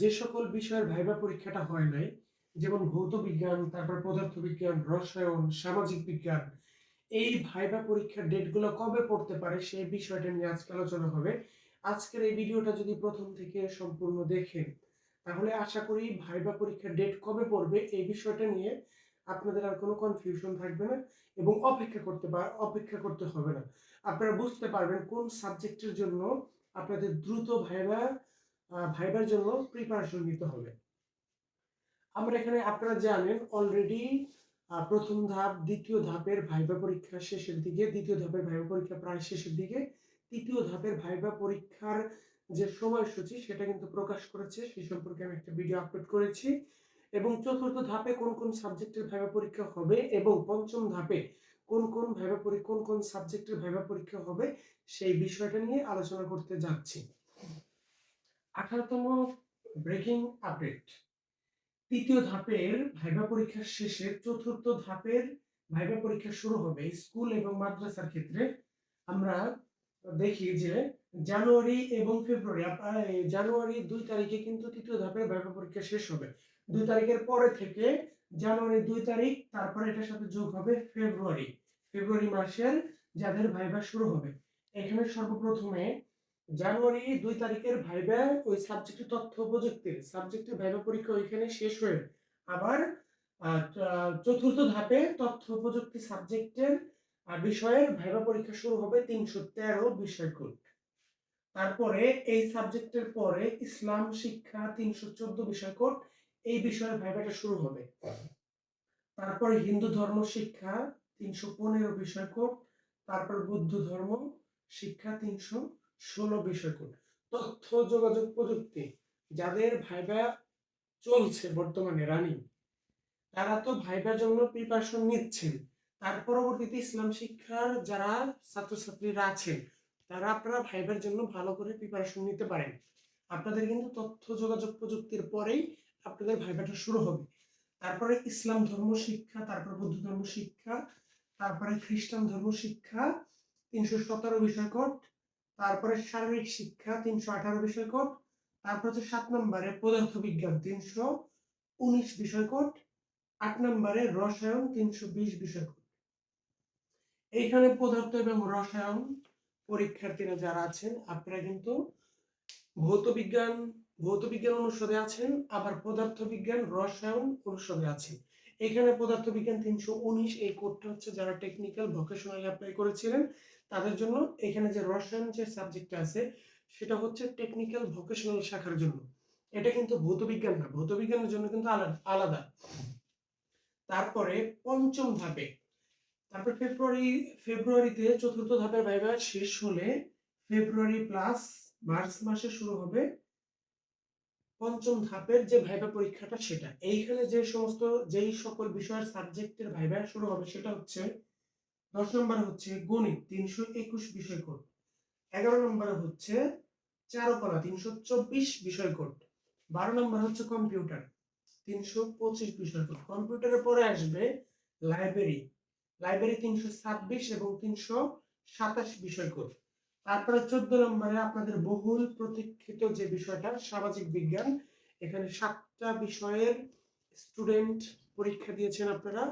যে সকল বিষয়ের ভাইবা পরীক্ষাটা হয় নাই, যেমন ভৌত বিজ্ঞান, তারপর পদার্থ বিজ্ঞান, রসায়ন, সামাজিক বিজ্ঞান, এই ভাইবা পরীক্ষার ডেটগুলো কবে পড়তে পারে সেই বিষয়টা নিয়ে আজকে আলোচনা হবে। আজকের এই ভিডিওটা যদি প্রথম থেকে সম্পূর্ণ দেখেন, তাহলে আশা করি ভাইবা পরীক্ষার ডেট কবে পড়বে এই বিষয়টা নিয়ে আপনাদের আর কোনো কনফিউশন থাকবে না এবং অপেক্ষা করতে পার অপেক্ষা করতে হবে না। আপনারা বুঝতে পারবেন কোন সাবজেক্টের জন্য আপনাদের দ্রুত ভাইবা ভাইবার জন্য প্রিপারেশন নিতে হবে। আমরা এখানে আপনারা জানেন অলরেডি প্রথম ধাপ, দ্বিতীয় ধাপের ভাইবা পরীক্ষা শেষের দিকে, দ্বিতীয় ধাপের ভাইবা পরীক্ষা প্রায় শেষের দিকে, তৃতীয় ধাপের ভাইবা পরীক্ষার যে সময়সূচি, সেটা কিন্তু প্রকাশ করেছে সেই সম্পর্কে আমি একটা ভিডিও আপলোড করেছি। এবং চতুর্থ ধাপে কোন কোন সাবজেক্টের ভাইবা পরীক্ষা হবে এবং পঞ্চম ধাপে কোন কোন ভাইবা পরীক্ষা কোন কোন সাবজেক্টের ভাইবা পরীক্ষা হবে, সেই বিষয়টা নিয়ে আলোচনা করতে যাচ্ছি। আঠারোতম ব্রেকিং আপডেট তৃতীয় ধাপের ভাইবা পরীক্ষার শেষে চতুর্থ ধাপের ভাইবা পরীক্ষা শুরু হবে স্কুল এবং মাদ্রাসার ক্ষেত্রে। আমরা দেখি যে জানুয়ারি এবং ফেব্রুয়ারি জানুয়ারি দুই তারিখে কিন্তু তৃতীয় ধাপের ভাইবা পরীক্ষা শেষ হবে। দুই তারিখের পরে থেকে জানুয়ারি দুই তারিখ, তারপরে এটার সাথে যোগ হবে ফেব্রুয়ারি। ফেব্রুয়ারি মাসের যাদের ভাইবা শুরু হবে। এখানে সর্বপ্রথমে জানুয়ারি দুই তারিখের ভাইবা ওই সাবজেক্টের তথ্য প্রযুক্তির সাবজেক্টের ভাইবা পরীক্ষা ওইখানে শেষ হয়ে আবার চতুর্থ ধাপে তথ্য প্রযুক্তি সাবজেক্টের বিষয়ের ভাইবা পরীক্ষা শুরু হবে তিনশো তেরো বিষয়কোড তারপরে এই সাবজেক্টের পরে ইসলাম শিক্ষা তিনশো চোদ্দ বিষয়কোড এই বিষয়ের ভাইবাটা শুরু হবে। তারপরে হিন্দু ধর্ম শিক্ষা তিনশো পনেরো বিষয়কোড তারপর বৌদ্ধ ধর্ম শিক্ষা তিনশো ষোলো বিষয়কোড তথ্য, যোগাযোগ প্রযুক্তি যাদের ভাইবা চলছে বর্তমানে রানিং তারা তো ভাইবার জন্য প্রিপারেশন নিচ্ছেন। তার পরবর্তীতে ইসলাম শিক্ষার যারা ছাত্রছাত্রীরা আছেন, তারা আপনারা ভাইবার জন্য ভালো করে প্রিপারেশন নিতে পারেন। আপনাদের কিন্তু তথ্য, যোগাযোগ প্রযুক্তির পরেই আপনাদের ভাইবাটা শুরু হবে। তারপরে ইসলাম ধর্ম শিক্ষা, তারপর বৌদ্ধ ধর্ম শিক্ষা, তারপরে খ্রিস্টান ধর্ম শিক্ষা, তিনশো সতেরো বিষয়কোড তারপরে শারীরিক শিক্ষা তিনশো আঠারো বিষয়কোড তারপর হচ্ছে সাত নম্বরে পদার্থ বিজ্ঞান তিনশো উনিশ বিষয়কোড আট নম্বরে রসায়ন তিনশো বিশ বিষয়কোড এইখানে পদার্থ এবং রসায়ন পরীক্ষার্থীরা যারা আছেন, আপনারা কিন্তু ভৌত বিজ্ঞান ভৌত বিজ্ঞান অনুষদে আছেন, আবার পদার্থ বিজ্ঞান রসায়ন অনুষদে আছেন। এখানে পদার্থ বিজ্ঞান তিনশো উনিশ এই কোডটা হচ্ছে যারা টেকনিক্যাল ভোকেশনাল অ্যাপ্লাই করেছিলেন তাদের জন্য এখানে যে রসায়ন যে সাবজেক্টটা আছে, সেটা হচ্ছে টেকনিক্যাল ভোকেশনাল শাখার জন্য। এটা কিন্তু ভৌত বিজ্ঞান না ভৌত বিজ্ঞানের জন্য কিন্তু আলাদা তারপরে পঞ্চম ধাপে, তারপর ফেব্রুয়ারি, ফেব্রুয়ারিতে চতুর্থ ধাপের ভাইবা শেষ হলে ফেব্রুয়ারি প্লাস মার্চ মাসে শুরু হবে পঞ্চম ধাপের যে ভাইবা পরীক্ষাটা সেটা। এইখানে যে সমস্ত, যেই সকল বিষয়ের সাবজেক্টের ভাইবা শুরু হবে সেটা হচ্ছে দশ নম্বর হচ্ছে গণিত, তিনশো একুশ বিষয় কোড এগারো নম্বরে হচ্ছে চারুকলা, তিনশো চব্বিশ বিষয় কোড বারো নম্বর হচ্ছে কম্পিউটার, তিনশো পঁচিশ বিষয় কোড কম্পিউটারের পরে আসবে লাইব্রেরি। লাইব্রেরি তিনশো ছাব্বিশ এবং তিনশো সাতাশ বিষয় কোড তারপরে চোদ্দ নম্বরে আপনাদের বহুল প্রতীক্ষিত যে বিষয়টা, সামাজিক বিজ্ঞান, এখানে সাতটা বিষয়ের স্টুডেন্ট পরীক্ষা দিয়েছেন আপনারা।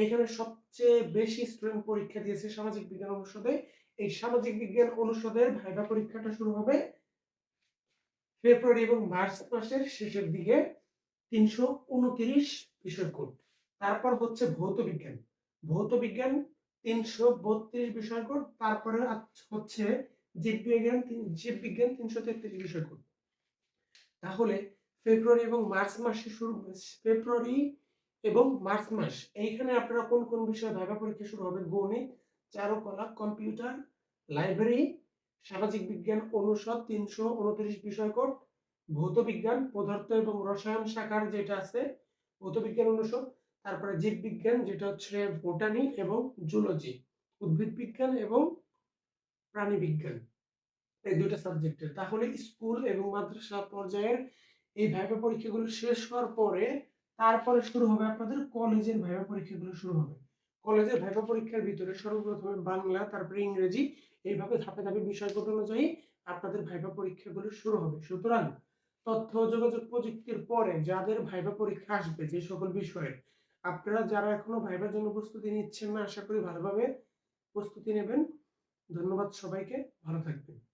এইখানে সবচেয়ে বেশি স্টুডেন্ট পরীক্ষা দিয়েছে সামাজিক বিজ্ঞান অনুষদে। এই সামাজিক বিজ্ঞান অনুষদের ভাইবা পরীক্ষাটা শুরু হবে ফেব্রুয়ারি এবং মার্চ মাসের শেষের দিকে তিনশো উনত্রিশ বিষয় কোড তারপর হচ্ছে ভৌত বিজ্ঞান। ভৌত বিজ্ঞান তিনশো বত্রিশ বিষয় কোড তারপরে হচ্ছে জীববিজ্ঞান তিন- জীববিজ্ঞান তিনশো তেত্রিশ বিষয় কোড তাহলে ফেব্রুয়ারি এবং মার্চ মাসে শুরু, ফেব্রুয়ারি এবং মার্চ মাস। এইখানে আপনারা কোন কোন বিষয়ে ভাইবা পরীক্ষা শুরু হবে? গণিত, চারুকলা, কম্পিউটার, লাইব্রেরি, সামাজিক বিজ্ঞান, অনুষদ, তিনশো উনত্রিশ বিষয় কোড ভৌত বিজ্ঞান পদার্থ এবং রসায়ন শাখার যেটা আছে ভৌত বিজ্ঞান অনুষদ, তারপরে জীববিজ্ঞান, যেটা হচ্ছে বোটানি এবং জুলজি, উদ্ভিদ বিজ্ঞান এবং প্রাণী বিজ্ঞান। এই দুইটা সাবজেক্টের। তাহলে স্কুল এবং মাদ্রাসা পর্যায়ের এই ভাইবা পরীক্ষাগুলো শেষ হওয়ার পরে তারপরে শুরু হবে আপনাদের কলেজের ভাইবা পরীক্ষাগুলো শুরু হবে। কলেজের ভাইবা পরীক্ষার ভিতরে সর্বপ্রথমে বাংলা, তারপরে ইংরেজি এইভাবে ধাপে ধাপে বিষয়কোড অনুযায়ী আপনাদের ভাইবা পরীক্ষাগুলো শুরু হবে। সুতরাং তথ্য যোগাযোগ প্রযুক্তির পরে যাদের ভাইবা পরীক্ষা আসবে যে সকল বিষয়ের আপনারা যারা এখনও ভাইবার জন্য প্রস্তুতি নিচ্ছেন না, আশা করি ভালোভাবে প্রস্তুতি নেবেন। ধন্যবাদ সবাইকে, ভালো থাকবেন।